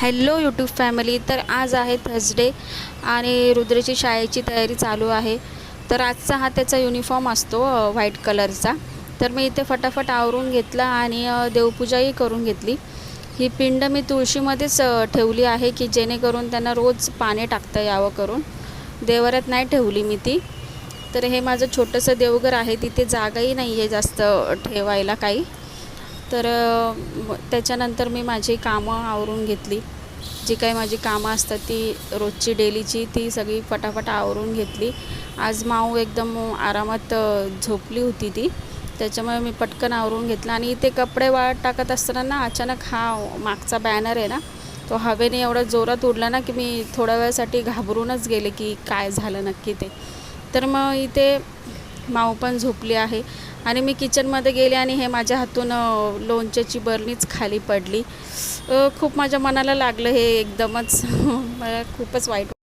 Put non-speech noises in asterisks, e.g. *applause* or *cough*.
Hello YouTube family तर आज आहे थर्सडे आणि रुद्रची शाळेची तयारी चालू आहे. तर आजचा हा त्याचा युनिफॉर्म असतो व्हाईट कलरचा तर मी इथे फटाफट आवरून घेतला आणि देवपूजाही करून घेतली. ही पिंड मी तुळशीमध्येच ठेवली आहे की जेणेकरून त्यांना रोज पाणी टाकता यावं करून. देवरात नाही ठेवली मी ती. तर हे माझं छोटंसं देवघर आहे तिथे जागाही नाही आहे जास्त ठेवायला काही. तर त्याच्यानंतर मी माझी कामं आवरून घेतली. जी काही माझी कामं असतात ती रोजची डेलीची ती सगळी फटाफट आवरून घेतली. आज माऊ एकदम आरामात झोपली होती ती. त्याच्यामुळे मी पटकन आवरून घेतला. आणि इथे कपडे वाळत टाकत असताना ना अचानक हा मागचा बॅनर आहे ना तो हवेने एवढा जोरात उडला ना की मी थोड्या वेळासाठी घाबरूनच गेले की काय झालं नक्की ते. तर मग इथे माऊ पण झोपली आहे. आणि मी किचनमध्ये गेले आणि हे माझ्या हातून लोणच्याची बरणीच खाली पडली. खूप माझ्या मनाला लागलं हे एकदमच. *laughs* मला खूपच वाईट